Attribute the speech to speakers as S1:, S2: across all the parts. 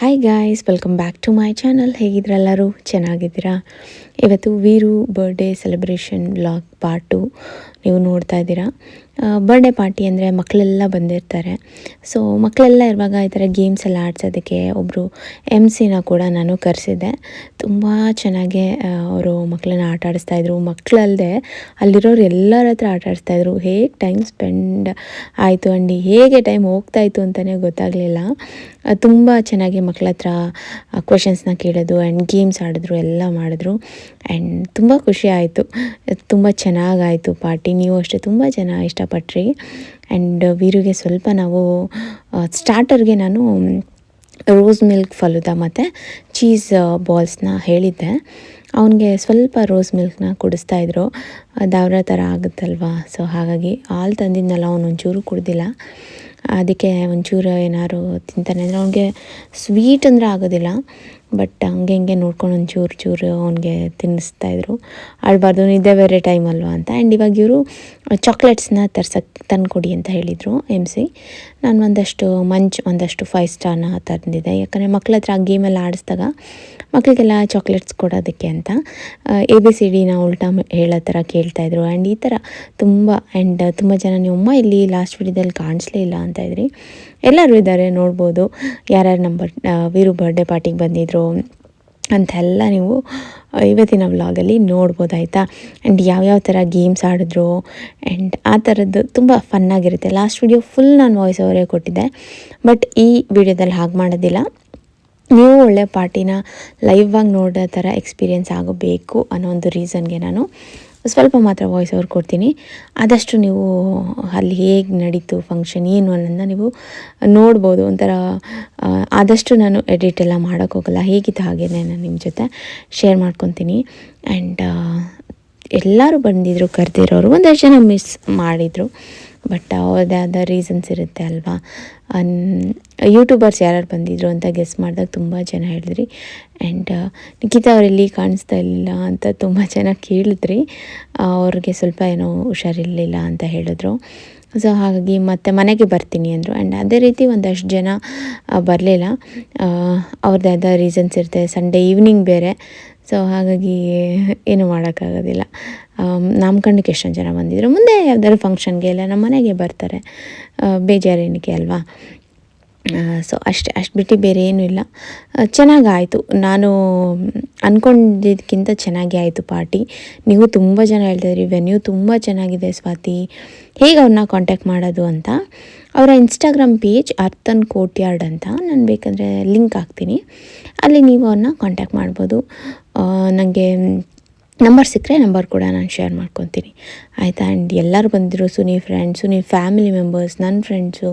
S1: Hi guys welcome back to my channel ಹೇಗಿದ್ರೆಲ್ಲರೂ ಚೆನ್ನಾಗಿದ್ದೀರಾ? ಇವತ್ತು Veeru birthday celebration vlog part two ನೀವು ನೋಡ್ತಾ ಇದ್ದೀರಾ? ಬರ್ಡೇ ಪಾರ್ಟಿ ಅಂದರೆ ಮಕ್ಕಳೆಲ್ಲ ಬಂದಿರ್ತಾರೆ. ಸೊ ಮಕ್ಕಳೆಲ್ಲ ಇರುವಾಗ ಈ ಥರ ಗೇಮ್ಸ್ ಎಲ್ಲ ಆಡ್ಸೋದಕ್ಕೆ ಒಬ್ಬರು ಎಂ ಸಿನ ಕೂಡ ನಾನು ಕರೆಸಿದ್ದೆ. ತುಂಬ ಚೆನ್ನಾಗೆ ಅವರು ಮಕ್ಕಳನ್ನ ಆಟ ಆಡಿಸ್ತಾಯಿದ್ರು ಮಕ್ಕಳಲ್ಲದೆ ಅಲ್ಲಿರೋರು ಎಲ್ಲರ ಹತ್ರ ಆಟ ಆಡಿಸ್ತಾಯಿದ್ರು ಹೇಗೆ ಟೈಮ್ ಸ್ಪೆಂಡ್ ಆಯಿತು ಅಂಡಿ? ಹೇಗೆ ಟೈಮ್ ಹೋಗ್ತಾಯಿತ್ತು ಅಂತಲೇ ಗೊತ್ತಾಗಲಿಲ್ಲ. ತುಂಬ ಚೆನ್ನಾಗಿ ಮಕ್ಕಳ ಹತ್ರ ಕ್ವೆಶನ್ಸ್ನ ಕೇಳೋದು ಆ್ಯಂಡ್ ಗೇಮ್ಸ್ ಆಡಿದ್ರು, ಎಲ್ಲ ಮಾಡಿದ್ರು. ಆ್ಯಂಡ್ ತುಂಬ ಖುಷಿ ಆಯಿತು. ತುಂಬ ಚೆನ್ನಾಗಾಯಿತು ಪಾರ್ಟಿ. ನೀವು ಅಷ್ಟೇ ತುಂಬ ಜನ ಇಷ್ಟಪಟ್ರಿ. ಆ್ಯಂಡ್ ವೀರಿಗೆ ಸ್ವಲ್ಪ ನಾವು ಸ್ಟಾರ್ಟರ್ಗೆ ನಾನು ರೋಸ್ ಮಿಲ್ಕ್ ಫಲುದಾ ಮತ್ತು ಚೀಸ್ ಬಾಲ್ಸ್ನ ಹೇಳಿದ್ದೆ. ಅವನಿಗೆ ಸ್ವಲ್ಪ ರೋಸ್ ಮಿಲ್ಕ್ನ ಕುಡಿಸ್ತಾ ಇದ್ರು. ದಾವ್ರ ಥರ ಆಗುತ್ತಲ್ವಾ? ಸೊ ಹಾಗಾಗಿ ಹಾಲು ತಂದಿದ್ನಲ್ಲ ಅವನೊಂಚೂರು ಕುಡ್ದಿಲ್ಲ. ಅದಕ್ಕೆ ಒಂಚೂರು ಏನಾದ್ರು ತಿಂತಾನೆ. ಅಂದರೆ ಅವನಿಗೆ ಸ್ವೀಟ್ ಅಂದರೆ ಆಗೋದಿಲ್ಲ. ಬಟ್ ಹಂಗೆ ಹಿಂಗೆ ನೋಡ್ಕೊಂಡು ಒಂದು ಚೂರು ಚೂರು ತಿನ್ನಿಸ್ತಾ ತಿನ್ನಿಸ್ತಾಯಿದ್ರು ಆಡಬಾರ್ದು ಇದೇ ಬೇರೆ ಟೈಮ್ ಅಲ್ವಾ ಅಂತ. ಆ್ಯಂಡ್ ಇವಾಗ ಇವರು ಚಾಕ್ಲೇಟ್ಸ್ನ ತರ್ಸಕ್ಕೆ ತಂದುಕೊಡಿ ಅಂತ ಹೇಳಿದರು ಎಂ ಸಿ ನಾನು ಒಂದಷ್ಟು ಮಂಚ್, ಒಂದಷ್ಟು ಫೈವ್ ಸ್ಟಾರ್ನ ತಂದಿದ್ದೆ. ಯಾಕಂದರೆ ಮಕ್ಳ ಹತ್ರ ಆ ಗೇಮೆಲ್ಲ ಆಡಿಸ್ದಾಗ ಮಕ್ಕಳಿಗೆಲ್ಲ ಚಾಕ್ಲೇಟ್ಸ್ ಕೊಡೋದಕ್ಕೆ ಅಂತ ಎ ಬಿ ಸಿ ಡಿನ ಉಲ್ಟಾ ಹೇಳೋ ಥರ ಕೇಳ್ತಾಯಿದ್ರು ಆ್ಯಂಡ್ ಈ ಥರ ತುಂಬ ಆ್ಯಂಡ್ ತುಂಬ ಜನ ನಿಮ್ಮ ಅಮ್ಮ ಇಲ್ಲಿ ಲಾಸ್ಟ್ ವಿಡಿಯೋದಲ್ಲಿ ಕಾಣಿಸ್ಲೇ ಇಲ್ಲ ಅಂತ ಇದ್ರಿ. ಎಲ್ಲರೂ ಇದ್ದಾರೆ, ನೋಡ್ಬೋದು. ಯಾರ್ಯಾರು ನಮ್ಮ ಬರ್ ವೀರು ಬರ್ಡೇ ಪಾರ್ಟಿಗೆ ಬಂದಿದ್ರು ಅಂತೆಲ್ಲ ನೀವು ಇವತ್ತಿನ ವ್ಲಾಗಲ್ಲಿ ನೋಡ್ಬೋದಾಯ್ತಾ ಆ್ಯಂಡ್ ಯಾವ್ಯಾವ ಥರ ಗೇಮ್ಸ್ ಆಡಿದ್ರು ಆ್ಯಂಡ್ ಆ ಥರದ್ದು ತುಂಬ ಫನ್ನಾಗಿರುತ್ತೆ ಲಾಸ್ಟ್ ವಿಡಿಯೋ ಫುಲ್ ನಾನು ವಾಯ್ಸ್ ಅವರೇ ಕೊಟ್ಟಿದ್ದೆ. ಬಟ್ ಈ ವಿಡಿಯೋದಲ್ಲಿ ಹಾಗೆ ಮಾಡೋದಿಲ್ಲ. ನೀವು ಒಳ್ಳೆ ಪಾರ್ಟಿನ ಲೈವ್ ಆಗಿ ನೋಡೋ ಥರ ಎಕ್ಸ್ಪೀರಿಯೆನ್ಸ್ ಆಗಬೇಕು ಅನ್ನೋ ಒಂದು ರೀಸನ್ಗೆ ನಾನು ಸ್ವಲ್ಪ ಮಾತ್ರ ವಾಯ್ಸ್ ಓವರ್ ಕೊಡ್ತೀನಿ. ಆದಷ್ಟು ನೀವು ಅಲ್ಲಿ ಹೇಗೆ ನಡೀತು ಫಂಕ್ಷನ್ ಏನು ಅನ್ನೋದನ್ನ ನೀವು ನೋಡ್ಬೋದು. ಒಂಥರ ಆದಷ್ಟು ನಾನು ಎಡಿಟ್ ಎಲ್ಲ ಮಾಡೋಕ್ಕೋಗಲ್ಲ ಹೇಗಿತ್ತು ಹಾಗೇ ನಾನು ನಿಮ್ಮ ಜೊತೆ ಶೇರ್ ಮಾಡ್ಕೊತೀನಿ. ಆ್ಯಂಡ್ ಎಲ್ಲರೂ ಬಂದಿದ್ದರು ಕರೆದಿರೋರು ಒಂದಷ್ಟು ಜನ ಮಿಸ್ ಮಾಡಿದರು. ಬಟ್ ಅವ್ರದ್ದೇ ಆದ ರೀಸನ್ಸ್ ಇರುತ್ತೆ ಅಲ್ವಾ? ಅನ್ ಯೂಟ್ಯೂಬರ್ಸ್ ಯಾರ್ಯಾರು ಬಂದಿದ್ರು ಅಂತ ಗೆಸ್ ಮಾಡಿದಾಗ ತುಂಬ ಜನ ಹೇಳಿದ್ರಿ. ಆ್ಯಂಡ್ ನಿಖಿತಾ ಇಲ್ಲಿ ಕಾಣಿಸ್ತಾ ಇರಲಿಲ್ಲ ಅಂತ ತುಂಬ ಜನ ಕೇಳಿದ್ರಿ. ಅವ್ರಿಗೆ ಸ್ವಲ್ಪ ಏನೋ ಹುಷಾರಿರಲಿಲ್ಲ ಅಂತ ಹೇಳಿದ್ರು. ಸೊ ಹಾಗಾಗಿ ಮತ್ತೆ ಮನೆಗೆ ಬರ್ತೀನಿ ಅಂದರು. ಆ್ಯಂಡ್ ಅದೇ ರೀತಿ ಒಂದಷ್ಟು ಜನ ಬರಲಿಲ್ಲ. ಅವ್ರದ್ದಾದ ರೀಸನ್ಸ್ ಇರುತ್ತೆ. ಸಂಡೇ ಈವ್ನಿಂಗ್ ಬೇರೆ. ಸೊ ಹಾಗಾಗಿ ಏನು ಮಾಡೋಕ್ಕಾಗೋದಿಲ್ಲ. ನಾಮಕರಣಕ್ಕೆ ಎಷ್ಟೊಂದು ಜನ ಬಂದಿದ್ದರು ಮುಂದೆ ಯಾವ್ದಾದ್ರು ಫಂಕ್ಷನ್ಗೆ ಇಲ್ಲ, ನಮ್ಮ ಮನೆಗೆ ಬರ್ತಾರೆ. ಬೇಜಾರೇನಿಕೆ ಅಲ್ವಾ? ಸೊ ಅಷ್ಟೇ, ಅಷ್ಟು ಬಿಟ್ಟು ಬೇರೆ ಏನೂ ಇಲ್ಲ. ಚೆನ್ನಾಗಾಯಿತು. ನಾನು ಅಂದ್ಕೊಂಡಿದ್ದಕ್ಕಿಂತ ಚೆನ್ನಾಗಿ ಆಯಿತು ಪಾರ್ಟಿ. ನೀವು ತುಂಬ ಜನ ಹೇಳ್ತಾಯಿದ್ರಿ ವೆನ್ಯೂ ತುಂಬ ಚೆನ್ನಾಗಿದೆ ಸ್ವಾತಿ. ಹೇಗೆ ಅವ್ರನ್ನ ಕಾಂಟ್ಯಾಕ್ಟ್ ಮಾಡೋದು ಅಂತ? ಅವರ ಇನ್ಸ್ಟಾಗ್ರಾಮ್ ಪೇಜ್ ಅರ್ಥನ್ ಕೋಟ್ಯಾರ್ಡ್ ಅಂತ. ನಾನು ಬೇಕಂದರೆ ಲಿಂಕ್ ಹಾಕ್ತೀನಿ. ಅಲ್ಲಿ ನೀವು ಅವ್ರನ್ನ ಕಾಂಟ್ಯಾಕ್ಟ್ ಮಾಡ್ಬೋದು. ನನಗೆ ನಂಬರ್ ಸಿಕ್ಕರೆ ನಂಬರ್ ಕೂಡ ನಾನು ಶೇರ್ ಮಾಡ್ಕೊತೀನಿ. ಆಯಿತಾ? ಆ್ಯಂಡ್ ಎಲ್ಲರೂ ಬಂದಿದ್ರು, Suni friends Suni family members ನನ್ನ ಫ್ರೆಂಡ್ಸು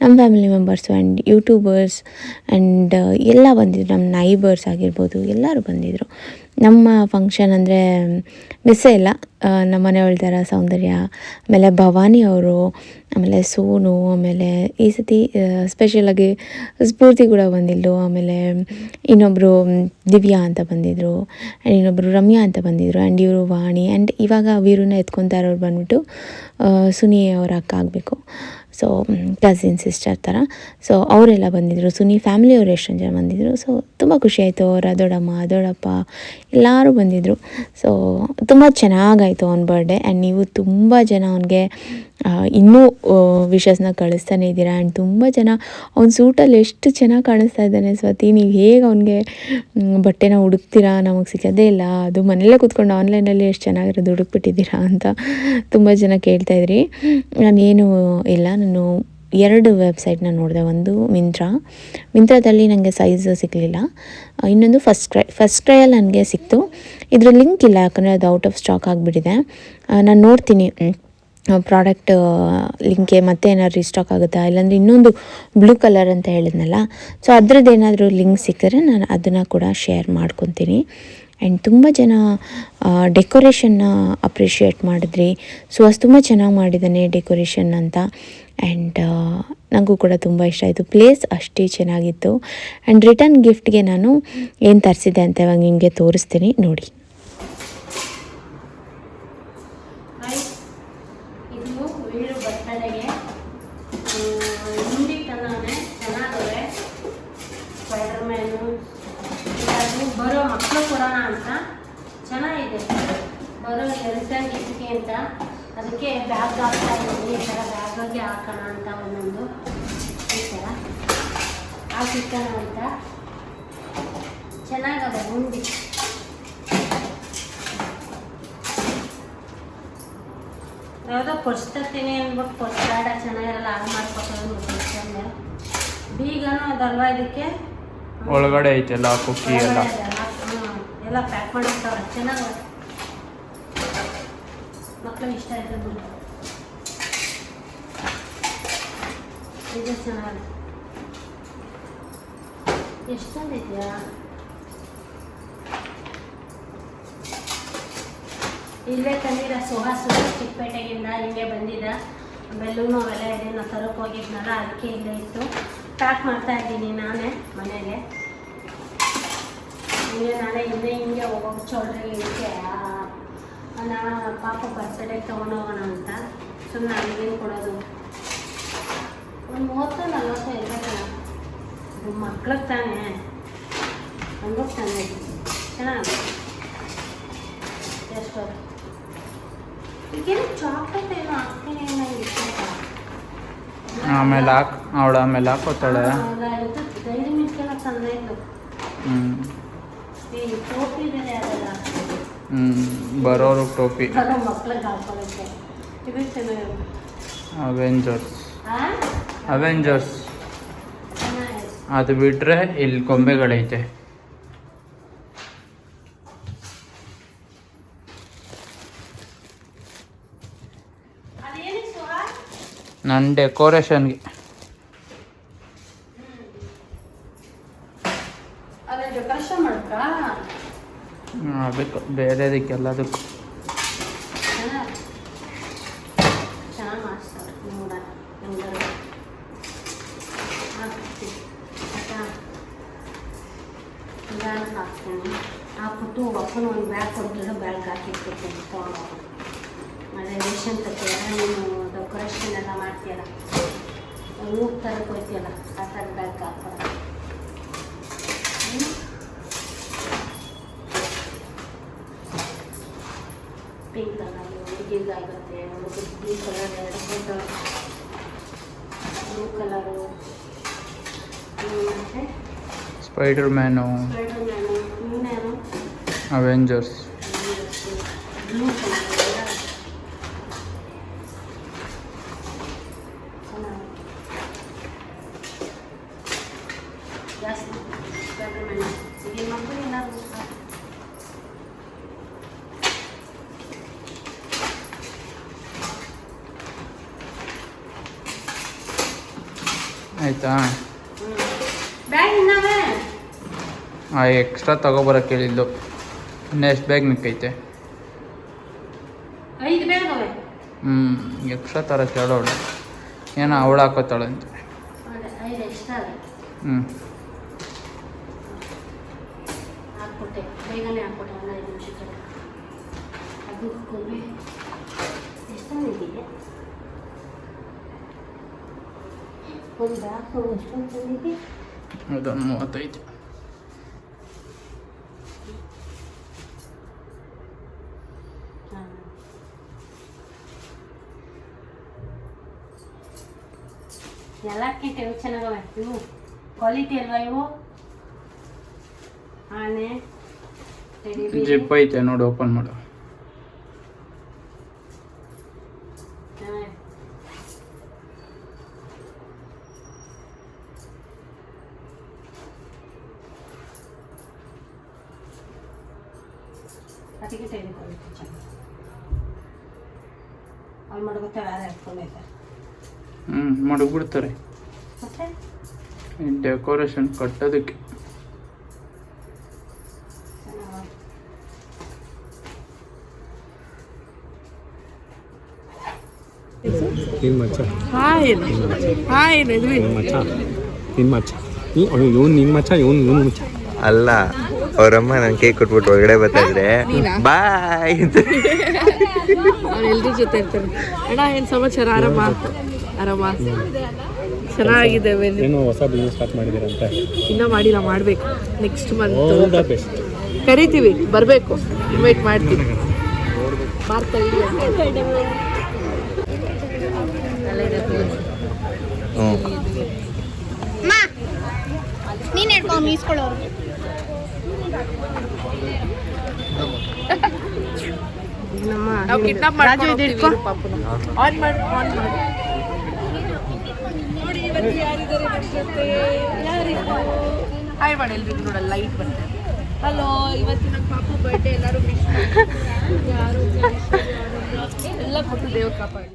S1: ನಮ್ಮ family members and YouTubers and ಎಲ್ಲ ಬಂದಿದ್ರು ನಮ್ಮ ನೈಬರ್ಸ್ ಆಗಿರ್ಬೋದು, ಎಲ್ಲರೂ ಬಂದಿದ್ದರು ನಮ್ಮ ಫಂಕ್ಷನ್ ಅಂದರೆ ಮಿಸ್ಸೇ ಇಲ್ಲ. ನಮ್ಮ ಮನೆಯೊಳ್ದರ ಸೌಂದರ್ಯ, ಆಮೇಲೆ ಭವಾನಿ ಅವರು, ಆಮೇಲೆ ಸೋನು, ಆಮೇಲೆ ಈ ಸತಿ ಸ್ಪೆಷಲಾಗಿ ಸ್ಫೂರ್ತಿ ಕೂಡ ಬಂದಿದ್ದರು ಆಮೇಲೆ ಇನ್ನೊಬ್ಬರು ದಿವ್ಯಾ ಅಂತ ಬಂದಿದ್ದರು ಆ್ಯಂಡ್ ಇನ್ನೊಬ್ಬರು ರಮ್ಯಾ ಅಂತ ಬಂದಿದ್ದರು ಆ್ಯಂಡ್ ಇವರು ವಾಣಿ ಆ್ಯಂಡ್ ಇವಾಗ ವೀರನ್ನ ಎತ್ಕೊತಾ ಇರೋರು ಬಂದ್ಬಿಟ್ಟು ಸುನಿ ಅವರ ಅಕ್ಕ ಆಗಬೇಕು. ಸೊ ಕಸಿನ್ ಸಿಸ್ಟರ್ ಥರ ಸೊ ಅವರೆಲ್ಲ ಬಂದಿದ್ದರು ಸುನಿ ಫ್ಯಾಮಿಲಿಯವರು ಎಷ್ಟೊಂದು ಜನ ಬಂದಿದ್ದರು ಸೊ ತುಂಬ ಖುಷಿಯಾಯಿತು ಅವರ ದೊಡ್ಡಮ್ಮ, ದೊಡ್ಡಪ್ಪ ಎಲ್ಲರೂ ಬಂದಿದ್ದರು ಸೊ ತುಂಬ ಚೆನ್ನಾಗಾಯಿತು ಅವ್ನ ಬರ್ಡೇ ಆ್ಯಂಡ್ ನೀವು ತುಂಬ ಜನ ಅವನಿಗೆ ಇನ್ನೂ ವಿಷಸ್ನ ಕಳಿಸ್ತಾನೆ ಇದ್ದೀರಾ? ಆ್ಯಂಡ್ ತುಂಬ ಜನ, ಅವ್ನ ಸೂಟಲ್ಲಿ ಎಷ್ಟು ಚೆನ್ನಾಗಿ ಕಾಣಿಸ್ತಾ ಇದ್ದಾನೆ ಸ್ವತಿ. ನೀವು ಹೇಗೆ ಅವನಿಗೆ ಬಟ್ಟೆನ ಹುಡುಕ್ತೀರಾ ನಮಗೆ ಸಿಗೋದೇ ಇಲ್ಲ. ಅದು ಮನೆಯಲ್ಲೇ ಕೂತ್ಕೊಂಡು ಆನ್ಲೈನಲ್ಲಿ ಎಷ್ಟು ಚೆನ್ನಾಗಿರೋದು ಹುಡುಕ್ಬಿಟ್ಟಿದ್ದೀರಾ ಅಂತ ತುಂಬ ಜನ ಕೇಳ್ತಾಯಿದ್ರಿ ನಾನೇನು ಇಲ್ಲ. ನನ್ನ ನಾನು ಎರಡು ವೆಬ್ಸೈಟ್ನ ನೋಡಿದೆ, ಒಂದು ಮಿಂತ್ರಾ ಮಿಂತ್ರಾದಲ್ಲಿ ನನಗೆ ಸೈಜ್ ಸಿಗಲಿಲ್ಲ. ಇನ್ನೊಂದು ಫಸ್ಟ್ ಕ್ರೈ ಫಸ್ಟ್ ಕ್ರೈಯಲ್ಲಿ ನನಗೆ ಸಿಕ್ತು. ಇದರ ಲಿಂಕ್ ಇಲ್ಲ, ಯಾಕಂದರೆ ಅದು ಔಟ್ ಆಫ್ ಸ್ಟಾಕ್ ಆಗಿಬಿಟ್ಟಿದೆ. ನಾನು ನೋಡ್ತೀನಿ ಪ್ರಾಡಕ್ಟ್ ಲಿಂಕೆ ಮತ್ತೆ ಏನಾದ್ರು ರೀಸ್ಟಾಕ್ ಆಗುತ್ತಾ? ಇಲ್ಲಾಂದರೆ ಇನ್ನೊಂದು ಬ್ಲೂ ಕಲರ್ ಅಂತ ಹೇಳಿದ್ನಲ್ಲ. ಸೊ ಅದರದ್ದೇನಾದರೂ ಲಿಂಕ್ ಸಿಕ್ಕಿದ್ರೆ ನಾನು ಅದನ್ನು ಕೂಡ ಶೇರ್ ಮಾಡ್ಕೊತೀನಿ. ಆ್ಯಂಡ್ ತುಂಬ ಜನ ಡೆಕೋರೇಷನ್ನ ಅಪ್ರಿಷಿಯೇಟ್ ಮಾಡಿದ್ರಿ. ಸೊ ಅದು ತುಂಬ ಚೆನ್ನಾಗಿ ಮಾಡಿದ್ದಾನೆ ಡೆಕೋರೇಷನ್ ಅಂತ. ಆ್ಯಂಡ್ uh, ನನಗೂ ಕೂಡ ತುಂಬ ಇಷ್ಟ ಆಯಿತು. ಪ್ಲೇಸ್ ಅಷ್ಟೇ ಚೆನ್ನಾಗಿತ್ತು. ಆ್ಯಂಡ್ ರಿಟರ್ನ್ ಗಿಫ್ಟ್ಗೆ ನಾನು ಏನು ತರಿಸಿದೆ ಅಂತ ಇವಾಗ ನಿಮಗೆ ತೋರಿಸ್ತೀನಿ. ನೋಡಿ.
S2: ಬ್ಯಾಗ್ ಹಾಕ್ತಾ ಇದ್ದೀನಿ ಈ ಥರ ಬ್ಯಾಗಲ್ಲಿ ಹಾಕೋಣ ಅಂತ ಒಂದೊಂದು. ಈ ಥರ. ಹಾಕಿಟ್ಟೋಣ ಅಂತ ಚೆನ್ನಾಗದ ಉಂಡಿ. ಯಾವುದೋ ಕೊಡ್ಸ್ತೀನಿ ಅಂದ್ಬಿಟ್ಟು ಕೊಡ್ಸ್ಬೇಡ ಚೆನ್ನಾಗಿರಲ್ಲ ಹಾಗೆ ಮಾಡ್ಕೊತಾರೆ ಬೀಗನೂ ಅದಲ್ವಾ ಇದಕ್ಕೆ?
S3: ಒಳಗಡೆ ಕುಕ್ಕಿ ಎಲ್ಲ.
S2: ಅದೆಲ್ಲ, ಹ್ಮ್, ಎಲ್ಲ ಪ್ಯಾಕ್ ಮಾಡಿರ್ತಾವೆ ಚೆನ್ನಾಗಿ ಮಕ್ಕಳು ಇಷ್ಟ ಆಯ್ತು ಬಿಡು. ಇದು ಚೆನ್ನಾಗಿ ಎಷ್ಟು ಇದೆಯಾ ಇಲ್ಲೇ ತಂದಿದ್ದ ಸುಹಾಸು ಚಿಕ್ಕಪೇಟೆಗಿಂದ ಹಿಂಗೆ ಬಂದಿದ್ದ. ಬೆಲ್ಲೂನು ಅವೆಲ್ಲ ಇದೆ ನಾವು ತರಕ್ಕೆ ಹೋಗಿದ್ನಲ್ಲ, ಅದಕ್ಕೆ ಇಲ್ಲೇ ಇತ್ತು. ಪ್ಯಾಕ್ ಮಾಡ್ತಾ ಇದ್ದೀನಿ ನಾನೇ ಮನೆಗೆ. ಹಿಂಗೆ ನಾನೇ ಹಿಂದೆ ಹಿಂಗೆ ಹೋಗೋ ಚೌಲ್ಟ್ರಿಗೆ ಇದಕ್ಕೆ ನಾನು ಪಾಪ ಬರ್ತಡೇ ತೊಗೊಂಡೋಗೋಣ ಅಂತ. ಸುಮ್ಮನೆ ಅಲ್ಲಿಗೇನು ಕೊಡೋದು? ಒಂದು ಮೂವತ್ತು ನಲ್ವತ್ತು ಇರಬೇಕಲ್ಲ ಮಕ್ಳಿಗೆ ತಾನೇ. ಹಂಗೆ ತಾನೇ ಚೆನ್ನಾಗಿ ಎಷ್ಟು ಈಗೇನು ಚಾಕ್ಲೇಟ್ ಏನೋ ಹಾಕ್ತೀನಿ ಏನೋ ಇಷ್ಟ
S3: ಆಮೇಲೆ ಹಾಕ್ ಅವಳ ಆಮೇಲೆ ಹಾಕೋತಾಳೆ
S2: ಡೈರಿ ಮಿಲ್ಕ್ ಎಲ್ಲ ತಂದೆ ಇದ್ದು
S3: ಹ್ಞೂ
S2: ಈ ಟೋಪಿ ಬೇರೆ
S3: ಹ್ಞೂ ಬರೋರು ಟೋಪಿ. ಅವೆಂಜರ್ಸ್? ಅವೆಂಜರ್ಸ್ ಅದು ಬಿಟ್ಟರೆ ಇಲ್ಲಿ ಗೊಂಬೆಗಳೈತೆ? ನನ್ನ ಡೆಕೋರೇಷನ್ಗೆ
S2: ಅದೇ ಡೆಕೋರೇಷನ್ ಮಾಡ್ಬೇಕಾ
S3: ಅದಕ್ಕೆ
S2: ಮಾಡಿಸ್ತಾರೆ ನೋಡ ಹೆಂಗಾರು ಹಾಕ್ತೀನಿ. ಹಾಕ್ಬಿಟ್ಟು ಒಪ್ಪನ ಒಂದು ಬ್ಯಾಗ್ ಕೊಡ್ತಿರೋ ಬ್ಯಾಗ್ ಹಾಕಿಟ್ಬಿಡ್ತೀನಿ. ತೊಗೊಂಡು ಮತ್ತೆ ರೇಷನ್ ನೀನು ಡೆಕೋರೇಷನ್ ಎಲ್ಲ ಮಾಡ್ತೀಯಲ್ಲ ಹೂವು ತರಕ್ಕೆ ಹೋಯ್ತೀಯಲ್ಲ ಆ ಥರ ಬ್ಯಾಗ್ ಹಾಕೋದು
S3: पिंक लगा
S2: ये करते हैं
S3: ब्लू
S2: कलर है ब्लू कलर हो। स्पाइडर मैन हो। अवेंजर्स Yes,
S3: ಆಯಿತಾ? ಆ ಎಕ್ಸ್ಟ್ರಾ ತಗೊಬರಕ್ಕೆ ಹೇಳಿದ್ದು ನೆಕ್ಸ್ಟ್ ಬ್ಯಾಗ್ ನಿಕ್ಕೈತೆ ಹ್ಞೂ ಎಕ್ಸ್ಟ್ರಾ ತರ ಕೇಳೋಳು ಏನೋ ಅವಳು ಹಾಕೋತಾಳಂತೆ. ಹ್ಞೂ
S2: ಬ್ಯಾಗ್ ಎಷ್ಟೊಂದು ತಂದಿದ್ದೆ
S3: ಅದೊಂದು ಮೂವತ್ತೈದು
S2: ಹಾಂ ಎಲ್ಲಕ್ಕಿಂತ ಇವು ಚೆನ್ನಾಗವೆ ಇವು ಕ್ವಾಲಿಟಿ ಅಲ್ವಾ ಇವು ಆನೆ ಟೆಡಿ ಬೀರು.
S3: ಜಿಪ್ ಐತೆ ನೋಡಿ ಓಪನ್ ಮಾಡು ಮಡಗ್ಬಿಡ್ತಾರೆ
S2: ಮತ್ತೆ
S3: ಈ ಡೆಕೋರೇಷನ್ ಕಟ್ಟೋದಕ್ಕೆ
S2: ಚೆನ್ನಾಗಿ
S4: ನಿನ್ ಮಚ್ಚ
S5: ಹಾಯ್ ಹಾಯ್ ರೆಡ್ವಿ
S4: ನಿನ್ ಮಚ್ಚ ನಿನ್ ಮಚ್ಚ ನೀ ಇವನ್ ನಿನ್ ಮಚ್ಚ ಇವನ್ ಇವನ್ ಮಚ್ಚ
S6: ಅಲ್ಲ ಅವರಮ್ಮ ನಂಗೆ ಕೇಕ್ ಕೊಟ್ಬಿಟ್ಟು ಒಳಗಡೆ ಬರ್ತಾ ಇದ್ರೆ ಬಾಯ್
S5: ಎಲ್ರ ಜೊತೆ ಇರ್ತಾರೆ. ಅಣ್ಣ ಏನು ಸಮಾಚಾರ? ಆರಾಮ? ಆರಾಮ? ಚೆನ್ನಾಗಿದೆ
S4: ಏನೋ ಹೊಸ ಬಿಸ್ನೆಸ್ ಸ್ಟಾರ್ಟ್ ಮಾಡಿದ್ದೀರಂತೆ
S5: ಇನ್ನೂ ಮಾಡಿಲ್ಲ ಮಾಡಬೇಕು. ನೆಕ್ಸ್ಟ್ ಮಂತ್ ಕರಿತೀವಿ ಬರಬೇಕು. ಇನ್ವೈಟ್ ಮಾಡ್ತೀವಿ. ಮಾಡ್ತಾ
S7: ನೀನ್ ಹಿಡ್ಕೊಂಡು ಈಸ್ಕೊಳ್ಳೋರು
S5: ನಾವು ಕಿಡ್ನಾಪ್ ಮಾಡ್ಕೊಂಡು ಆನ್ ಮಾಡಿ ಆನ್ ಮಾಡಿ ನೋಡಿ ಇವತ್ತು ಯಾರಿದ್ದಾರೆ ನಮ್ಮ ಜೊತೆ ಯಾರಿಗೂ ಹಾಯ್ ಮಾಡಿ ಎಲ್ರಿಗೂ ನೋಡಲ್ಲ ಲೈಟ್ ಬರ್ತದೆ ಹಲೋ ಇವತ್ತು ನಮ್ಮ ಪಾಪು ಬರ್ಡೇ ಎಲ್ಲರೂ ವಿಶ್ ಯಾರು ಎಲ್ಲ ಕೊಟ್ಟು ದೇವ್ರು ಕಾಪಾಡಿ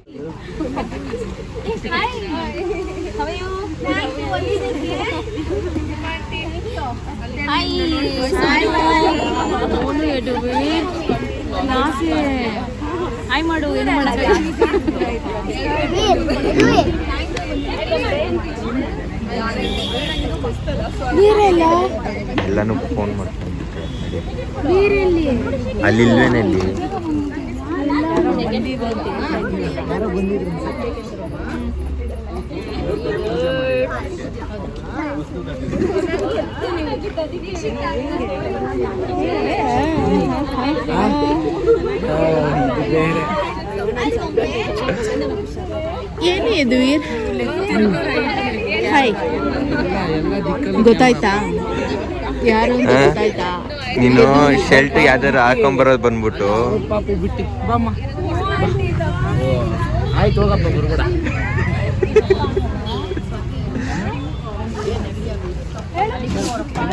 S6: ಎಲ್ಲಾನು ಫೋನ್ ಮಾಡ್ಕೊಂಡು ಅಲ್ಲಿ ಇಲ್ವೇನಲ್ಲಿ
S5: ಏನು ಇದು ಹಾಯ್ ಗೊತ್ತಾಯ್ತಾ? ಯಾರು? ಗೊತ್ತಾಯ್ತಾ?
S6: ನೀನು ಶರ್ಟ್ ಯಾವ್ದಾರು ಹಾಕೊಂಬರೋದು ಬಂದ್ಬಿಟ್ಟು.
S3: ಆಯ್ತು ಹೋಗಪ್ಪ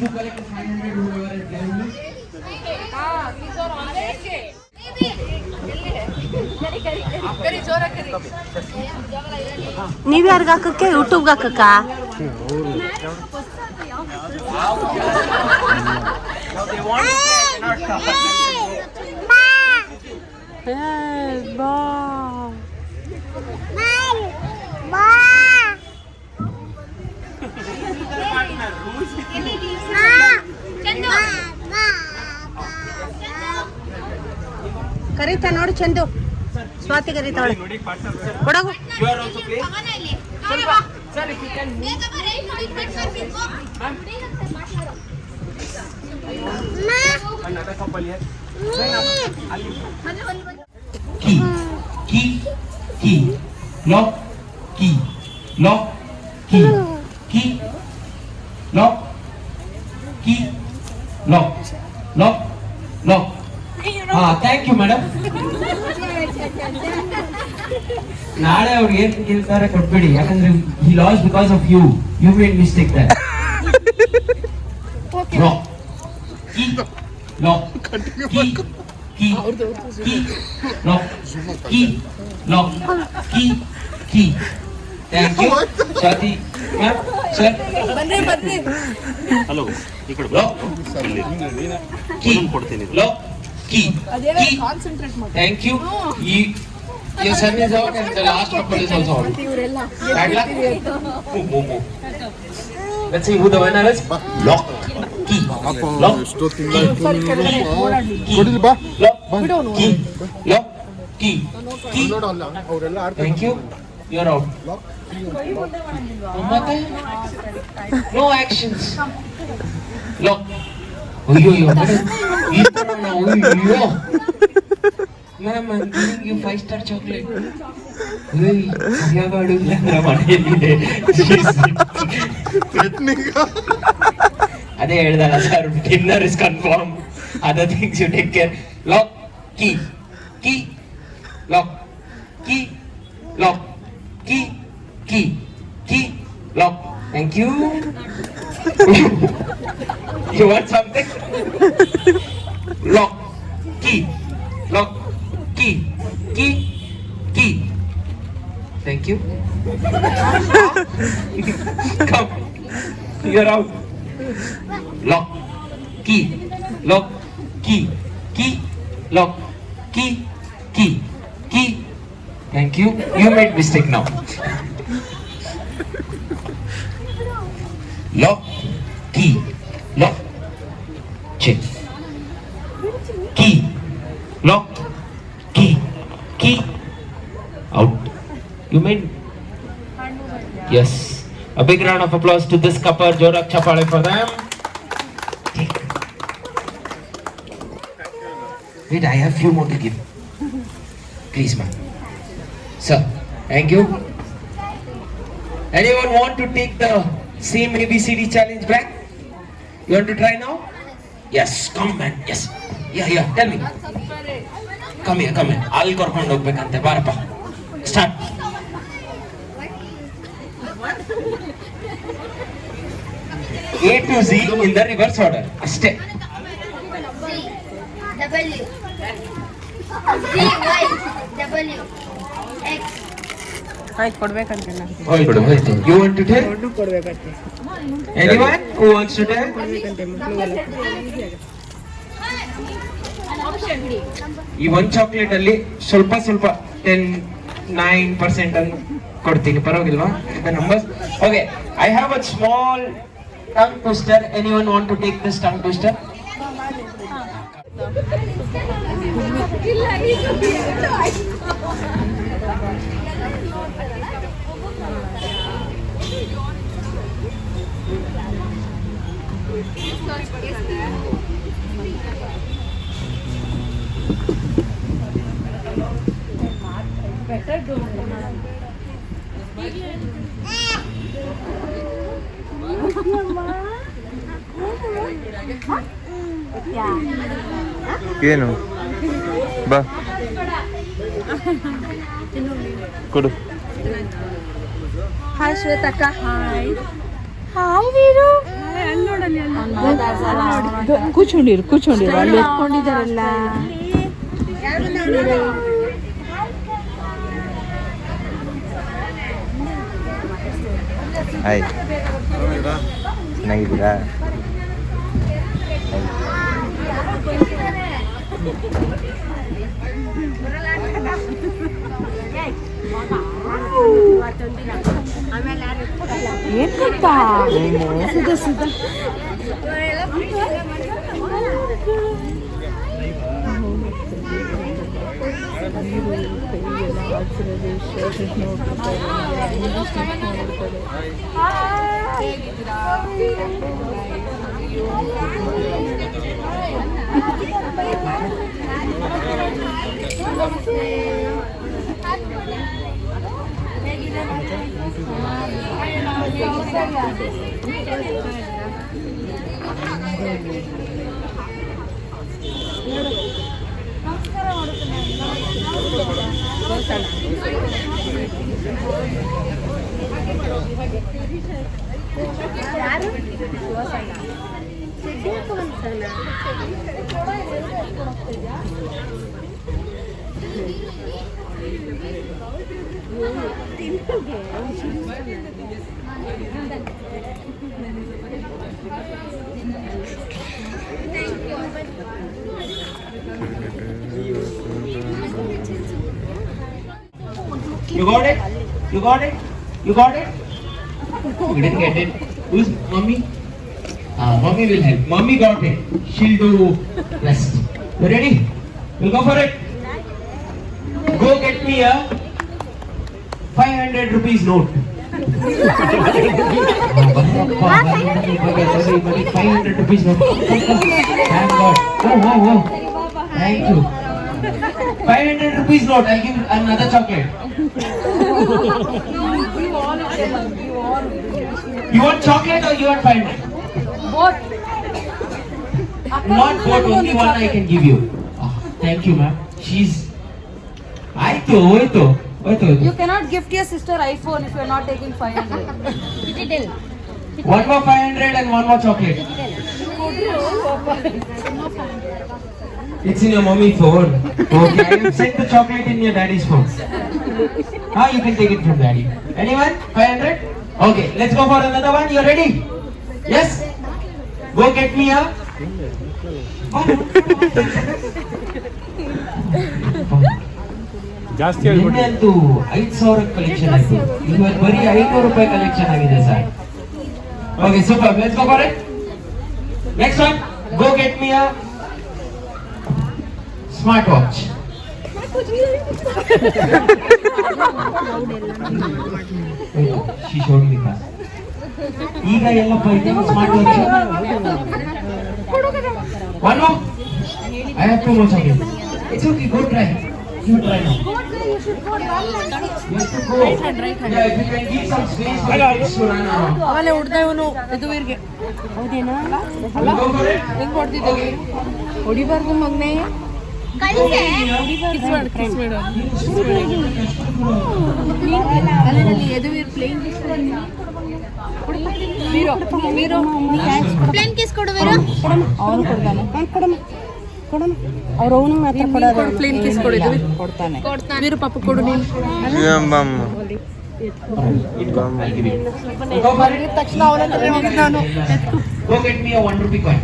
S8: collect the 500 whoever is there.
S2: ನೀವ್ ಯಾರಿಗ ಹಾಕಕ್ಕೆ ಯೂಟ್ಯೂಬ್ಗೆ ಹಾಕಕ್ಕ ಇಲ್ಲಿ ดิ ಚಂದು ಕರಿತಾ ನೋಡಿ ಚಂದು. ಸ್ವಾತಿ ಕರಿತಾ ನೋಡಿ
S8: ಬಡಗು key key key lock Lock. Key. Lock. Lock. Lock. ಹಾ ಥ್ಯಾಂಕ್ ಯು ಮೇಡಮ್ ನಾಳೆ ಅವ್ರು ಏನ್ ಕೇಳ್ತಾರೆ ಕೊಟ್ಬಿಡಿ ಯಾಕಂದ್ರೆ he loss because of you you made mistake that lock key lock key key key lock key lock key key thank you Swathi ma'am sir
S4: hello ಈ ಕಡೆ
S8: key
S4: ಕೊಡ್ತೀನಿ
S8: ಲಾಕ್ ಕೀ ಕೀ
S5: ಕಾನ್ಸಂಟ್ರೇಟ್ ಮಾಡಿ
S8: Thank you. You, your son is out and the last couple is also out. Bad luck. Move, move, move. Let's see who the winner is. Lock. Key. Lock. Key. Lock. Key. Lock. Key. Key. Thank you. You're out. ಮತ್ತೆ? No actions. Lock. ಅಯ್ಯೋ ಅಯ್ಯೋ ಈ ತರ ನಾವು ಅಯ್ಯೋ ma'am I giving you five star chocolate ಸರಿಯಾಗಿ ಆಡಿಲ್ಲ ಅಂದ್ರೆ ಮನೆಯಲ್ಲಿದೆ ಅದೇ ಹೇಳ್ದಲ್ಲ sir dinner is confirm other things you take care lock key key lock key lock key key key lock. Thank you. You want something? Lock. Key lock. Key key key thank you. Come. You're out. Lock. Key lock. Key key lock. Key key key thank you. You made mistake now. Lock. Key. Lock. Check. Key. Lock. Key. Key. Out. You made. Yes. A big round of applause to this couple. Jorak Chapale for them. Wait, I have few more to give. Please, ma'am. Sir, thank you. Anyone want to take the Same ABCD challenge back. You want to try now? Yes, come man. Yes. Yeah, yeah. Tell me. Come here, come here. I'll go on dog bekante. Barpa. Start. A to Z in the reverse order. Step.
S7: W Z Y W X
S5: ಆಯ್ತು ಕೊಡ್ಬೇಕಂತೆ ನಾನು
S8: ಹೋಯ್ತು ಹೋಯ್ತು you want to tell anyone who wants to tell ಈ ಒಂದ್ chocolate ಅಲ್ಲಿ ಸ್ವಲ್ಪ ಸ್ವಲ್ಪ ten nine percent ಅನ್ನು ಕೊಡ್ತೀನಿ. ಪರವಾಗಿಲ್ವಾ? The numbers okay I have a small tongue twister any one want to take this tongue twister
S6: ಏನು ಬಾ ಕೊಡು
S5: ಹಾಯ್ ಶ್ವೇತಕ್ಕ ಹಾಯ್ ಕೂತ್ಕೊಂಡಿರು ಕೂತ್ಕೊಂಡಿರು. ಅಲ್ಲಿ ಎತ್ಕೊಂಡಿದ್ದಾರಲ್ಲ
S6: ಹಾಯ್. ಚೆನ್ನಾಗಿದ್ದೀರಾ?
S5: ಏನ್ சுதா சுதா சுதா Thank
S8: you. ಯಾರು? ಸಣ್ಣ got it? You got it? You got it? You didn't get it. Who's mommy? Ah, mommy will help. Mommy got it. She'll do rest. You ready? We'll go for it. Go get me a 500 rupees note. Ah, 500 rupees note. Thank God. Oh, oh, oh. Thank you. 500 rupees note. I'll give another chocolate. You want chocolate or you want 500?
S5: Both.
S8: Not both, only one I can give you. Ah, thank you, ma'am. She's. ಆಯ್ತು ಹೋಯ್ತು ಹೋಯ್ತು ಹೋಯ್ತು
S5: you cannot gift your sister iPhone if you're not taking 500.
S8: One more 500 and one more chocolate. It's in your mommy phone. Okay, I will send the chocolate in your daddy's phone. Ah, you can take it from daddy. Anyone? 500? Okay, let's go for another one. You are ready? Yes? Go get me a.
S4: ಜಾಸ್ತಿ ಹೇಳ್ಬಿಟ್ಟು
S8: ನಿನ್ನೆಂತೂ ಐದು ಸಾವಿರ collection ಆಯ್ತು ಇವತ್ತು ಬರೀ ಐನೂರು ರೂಪಾಯಿ collection ಆಗಿದೆ sir okay super let's go for it next one go get me a smart watch she showed me ಈಗ ಎಲ್ಲಪ್ಪ ಇದೆ smart watch one I have to more something it's okay
S5: go try ಇವನು ಹೌದೇನಾ? ಹೆಂಗ್ ಹೊಡಿಬಾರ್ದು ಮಗ್ನೆ. Kiss ಮಾಡು ಮಾಡು. ಅಲ್ಲಲ್ಲಿ ಎದುವೀರ್ plane Veero Veero
S7: plane kiss ಕೊಡು ವೀರು.
S5: ಅವನು ಕೊಡ್ತಾನೆ ಕೊಡಮ್ಮ. ಕೊಡಮ್ಮ ಅವ್ರು ಅವನು ಮಾತ್ರ ಕೊಡೋದು ಪ್ಲೇನ್ ಕಿಸ್ ಕೊಡಿದ್ವಿ ಕೊಡ್ತಾನೆ ವೀರು ಪಾಪ ಕೊಡು ನೀನು ತಕ್ಷಣ ಅವನಂದ್ರೆ ನಾನು
S8: Go get me a one rupee coin.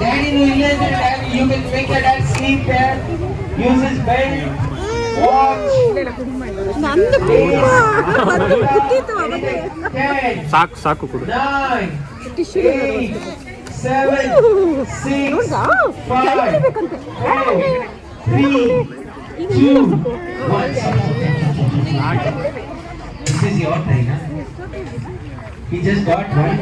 S8: Daddy, no, you can daddy, you can make your dad sleep there. Use his bed, watch. Ten,
S4: ಸಾಕು ಸಾಕು ಕೊಡು
S8: nine, eight, seven, six, five, four, three, two, one. This is your train, huh? He just got one.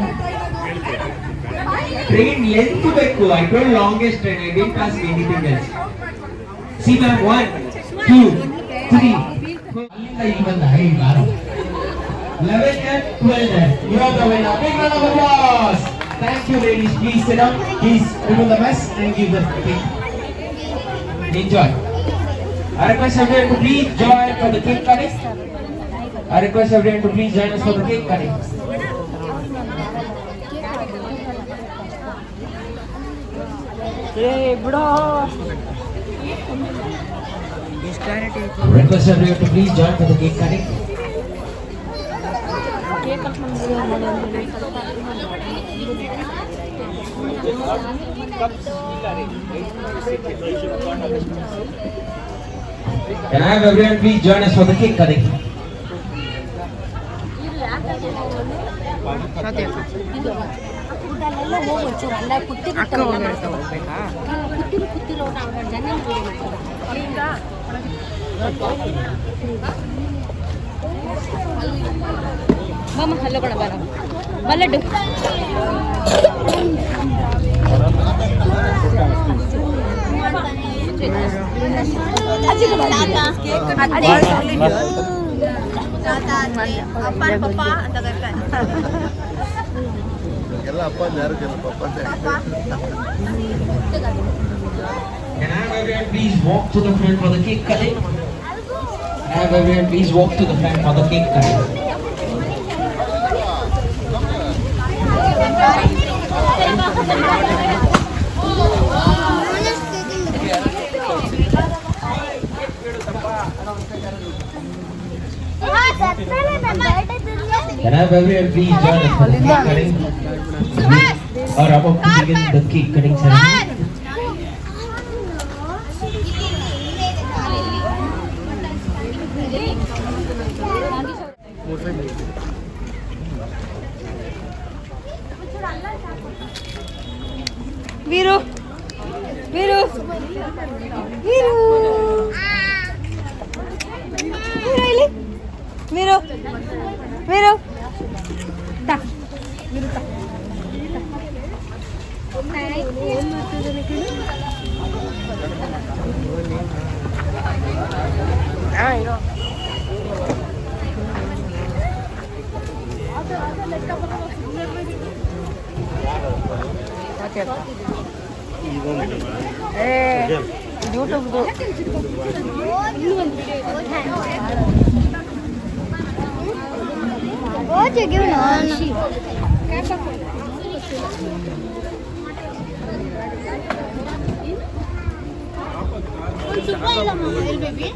S8: Train length ಬೇಕು. I told longest train. I didn't ask anything else. See ma'am, one, two, three. ಅಲ್ಲಿಂದ ಇಲ್ಲಿ ಬಂದ ಐದು ಆರು 11 and 12 and you are the winner. Big round of applause. Thank you ladies. Please sit down. Please remove the mess and give the cake. Enjoy. I request everyone to please join for the cake cutting. I request everyone to please join us for the cake cutting. Request everyone to please join for the cake cutting. Can I have everyone please join us for the cake cutting?
S2: ಊಟಲೆಲ್ಲ ಹೋಗಿ ಒಂಚೂರು ಅಲ್ಲ ಕೂತಿರ್ತಾರಲ್ಲ ಕೂತಿರು ಕೂತಿರೋ ನಾವು ಜನ
S5: ಮಾಮ ಹಲ್ಲ ಕೊಡ ಬರ ಬಲ್ಲಡ್ಡು
S8: Can I have everyone please walk to the front for the cake cutting? Can I have everyone please walk to the front for the cake cutting? Can I have everyone please join us for the cake cutting? Are about to begin the cake cutting ceremony.
S5: ಯೂಟ್ಯೂಬ್ದು
S7: ಒಂದು ಸುಬ್ಬ ಇಲ್ಲಮ್ಮ ಎಲ್ಲಿ baby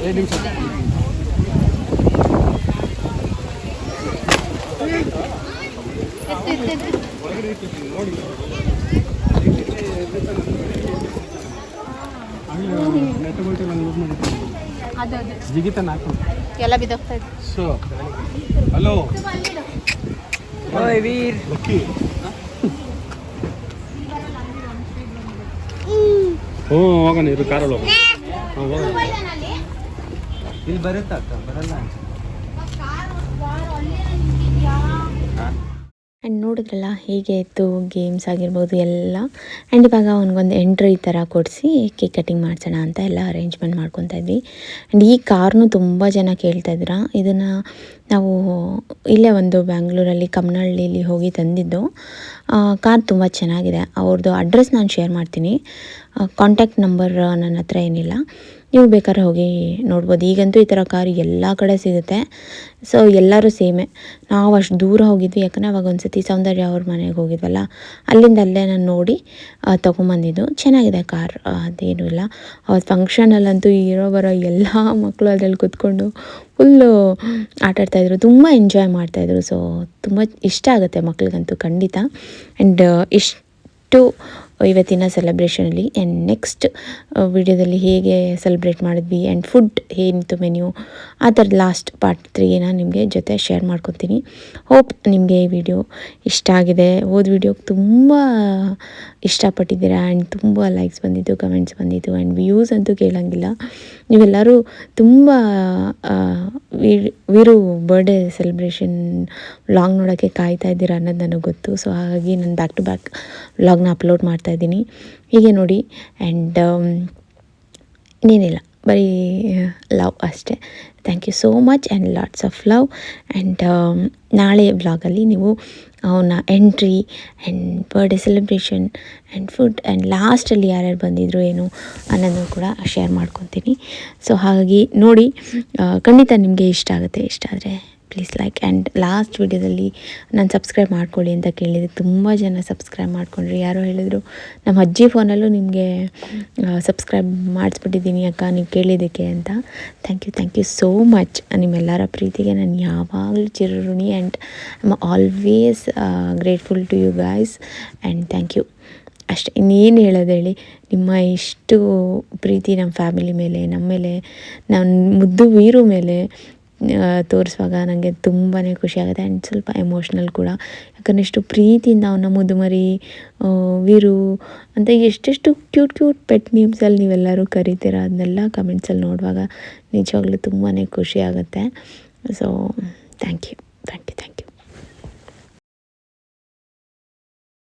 S4: ಎರಡು ನಿಮಿಷ
S7: ಎತ್ತು ಎತ್ತು ಎತ್ತು ಎಲ್ಲ ಬಿದ್ದೋಗ್ತಾ ಇದೆ.
S4: So hello Lucky. ಹ್ಞೂ ಹೋಗೋಣ ಇದು ಕಾರಲ್ಲಿ ಹೋಗೋಣ. ಹಾಂ ಹೋಗೋಣ.
S6: ಇಲ್ಲಿ ಬರುತ್ತಾ ಬರಲ್ಲ
S1: ಆ್ಯಂಡ್ ನೋಡಿದ್ರಲ್ಲ, ಹೀಗೆ ಇತ್ತು ಗೇಮ್ಸ್ ಆಗಿರ್ಬೋದು ಎಲ್ಲ. ಆ್ಯಂಡ್ ಇವಾಗ ಅವನಿಗೊಂದು ಎಂಟ್ರಿ ಥರ ಕೊಡಿಸಿ ಕೇಕ್ ಕಟ್ಟಿಂಗ್ ಮಾಡ್ಸೋಣ ಅಂತ ಎಲ್ಲ ಅರೇಂಜ್ಮೆಂಟ್ ಮಾಡ್ಕೊತಾ ಇದ್ವಿ. ಆ್ಯಂಡ್ ಈ ಕಾರ್ನು ತುಂಬ ಜನ ಕೇಳ್ತಾ ಇದ್ರ. ಇದನ್ನು ನಾವು ಇಲ್ಲೇ ಒಂದು ಬ್ಯಾಂಗ್ಳೂರಲ್ಲಿ ಕಮ್ಮನಹಳ್ಳಿಲಿ ಹೋಗಿ ತಂದಿದ್ದು. ಕಾರ್ ತುಂಬ ಚೆನ್ನಾಗಿದೆ. ಅವ್ರದ್ದು ಅಡ್ರೆಸ್ ನಾನು ಶೇರ್ ಮಾಡ್ತೀನಿ. ಕಾಂಟ್ಯಾಕ್ಟ್ ನಂಬರ್ ನನ್ನ ಹತ್ರ ಏನಿಲ್ಲ. ನೀವು ಬೇಕಾದ್ರೆ ಹೋಗಿ ನೋಡ್ಬೋದು. ಈಗಂತೂ ಈ ಥರ ಕಾರ್ ಎಲ್ಲ ಕಡೆ ಸಿಗುತ್ತೆ. ಸೊ ಎಲ್ಲರೂ ಸೇಮೆ. ನಾವು ಅಷ್ಟು ದೂರ ಹೋಗಿದ್ವಿ. ಯಾಕಂದರೆ ಅವಾಗ ಒಂದು ಸತಿ ಸೌಂದರ್ಯ ಅವ್ರ ಮನೆಗೆ ಹೋಗಿದ್ವಲ್ಲ, ಅಲ್ಲಿಂದ ಅಲ್ಲೇ ನಾನು ನೋಡಿ ತೊಗೊಂಬಂದಿದ್ದು. ಚೆನ್ನಾಗಿದೆ ಕಾರ್ ಅದೇನೂ ಇಲ್ಲ. ಅವ್ರ ಫಂಕ್ಷನಲ್ಲಂತೂ ಇರೋ ಬರೋ ಎಲ್ಲ ಮಕ್ಕಳು ಅದರಲ್ಲಿ ಕೂತ್ಕೊಂಡು ಫುಲ್ಲು ಆಟಾಡ್ತಾಯಿದ್ರು ತುಂಬ ಎಂಜಾಯ್ ಮಾಡ್ತಾಯಿದ್ರು ಸೊ ತುಂಬ ಇಷ್ಟ ಆಗುತ್ತೆ ಮಕ್ಳಿಗಂತೂ ಖಂಡಿತ. ಆ್ಯಂಡ್ ಇಷ್ಟು ಇವತ್ತಿನ ಸೆಲೆಬ್ರೇಷನಲ್ಲಿ ಆ್ಯಂಡ್ ನೆಕ್ಸ್ಟ್ ವಿಡಿಯೋದಲ್ಲಿ ಹೇಗೆ ಸೆಲೆಬ್ರೇಟ್ ಮಾಡಿದ್ವಿ ಆ್ಯಂಡ್ ಫುಡ್ ಏನಿತ್ತು ಮೆನ್ಯೂ ಆ ಥರದ ಲಾಸ್ಟ್ ಪಾರ್ಟ್ ತ್ರೀನ ನಿಮಗೆ ಜೊತೆ ಶೇರ್ ಮಾಡ್ಕೊತೀನಿ. ಹೋಪ್ ನಿಮಗೆ ಈ ವಿಡಿಯೋ ಇಷ್ಟ ಆಗಿದೆ. ಹೋದ ವಿಡಿಯೋಗೆ ತುಂಬ ಇಷ್ಟಪಟ್ಟಿದ್ದೀರಾ ಆ್ಯಂಡ್ ತುಂಬ ಲೈಕ್ಸ್ ಬಂದಿತ್ತು ಕಮೆಂಟ್ಸ್ ಬಂದಿತ್ತು ಆ್ಯಂಡ್ ವ್ಯೂಸ್ ಅಂತೂ ಕೇಳೋಂಗಿಲ್ಲ. ನೀವೆಲ್ಲರೂ ತುಂಬ ವೀರ್- ಬರ್ಡೇ ಸೆಲೆಬ್ರೇಷನ್ ವ್ಲಾಗ್ ನೋಡೋಕ್ಕೆ ಕಾಯ್ತಾ ಇದ್ದೀರಾ ಅನ್ನೋದು ನನಗೆ ಗೊತ್ತು. ಸೊ ಹಾಗಾಗಿ ನಾನು ಬ್ಯಾಕ್ ಟು ಬ್ಯಾಕ್ ವ್ಲಾಗ್ನ ಅಪ್ಲೋಡ್ ಮಾಡ್ತಾ ಇದ್ದೀನಿ. ಹೀಗೆ ನೋಡಿ ಆ್ಯಂಡ್ ಇನ್ನೇನಿಲ್ಲ ಬರೀ ಲವ್ ಅಷ್ಟೇ. Thank you so much and lots of love and ನಾಳೆ ಬ್ಲಾಗಲ್ಲಿ ನೀವು ಅವನ entry and birthday celebration and food and ಲಾಸ್ಟಲ್ಲಿ ಯಾರ್ಯಾರು ಬಂದಿದ್ರು ಏನು ಅನ್ನೋದನ್ನು ಕೂಡ ಶೇರ್ ಮಾಡ್ಕೊತೀನಿ. ಸೊ ಹಾಗಾಗಿ ನೋಡಿ ಖಂಡಿತ ನಿಮಗೆ ಇಷ್ಟ ಆಗುತ್ತೆ, ಇಷ್ಟ ಆದರೆ. ಪ್ಲೀಸ್ ಲೈಕ್ ಆ್ಯಂಡ್ ಲಾಸ್ಟ್ ವಿಡಿಯೋದಲ್ಲಿ ನಾನು ಸಬ್ಸ್ಕ್ರೈಬ್ ಮಾಡ್ಕೊಳ್ಳಿ ಅಂತ ಕೇಳಿದೆ ತುಂಬ ಜನ ಸಬ್ಸ್ಕ್ರೈಬ್ ಮಾಡ್ಕೊಂಡ್ರಿ. ಯಾರೋ ಹೇಳಿದರು ನಮ್ಮ ಅಜ್ಜಿ ಫೋನಲ್ಲೂ ನಿಮಗೆ ಸಬ್ಸ್ಕ್ರೈಬ್ ಮಾಡಿಸ್ಬಿಟ್ಟಿದ್ದೀನಿ ಅಕ್ಕ, ನೀವು ಕೇಳಿದ್ದಕ್ಕೆ ಅಂತ. Thank you thank you so much ನಿಮ್ಮೆಲ್ಲರ ಪ್ರೀತಿಗೆ ನಾನು ಯಾವಾಗಲೂ ಚಿರಋಣಿ and I am always grateful to you guys and thank you ಅಷ್ಟೇ, ಇನ್ನೇನು ಹೇಳೋದು ಹೇಳಿ, ನಿಮ್ಮ ಇಷ್ಟು ಪ್ರೀತಿ ನಮ್ಮ ಫ್ಯಾಮಿಲಿ ಮೇಲೆ ನಮ್ಮ ಮೇಲೆ ನಮ್ಮ ಮುದ್ದು ವೀರು ಮೇಲೆ ತೋರಿಸುವಾಗ ನನಗೆ ತುಂಬಾ ಖುಷಿ ಆಗುತ್ತೆ ಆ್ಯಂಡ್ ಸ್ವಲ್ಪ ಎಮೋಷ್ನಲ್ ಕೂಡ. ಯಾಕಂದರೆ ಎಷ್ಟು ಪ್ರೀತಿಯಿಂದ ಅವನ ಮುದುಮರಿ ವೀರು ಅಂತ ಎಷ್ಟೆಷ್ಟು ಕ್ಯೂಟ್ ಕ್ಯೂಟ್ ಪೆಟ್ ನೇಮ್ಸಲ್ಲಿ ನೀವೆಲ್ಲರೂ ಕರಿತೀರ ಅದನ್ನೆಲ್ಲ ಕಮೆಂಟ್ಸಲ್ಲಿ ನೋಡುವಾಗ ನಿಜವಾಗ್ಲೂ ತುಂಬಾ ಖುಷಿ ಆಗುತ್ತೆ so thank you thank you thank you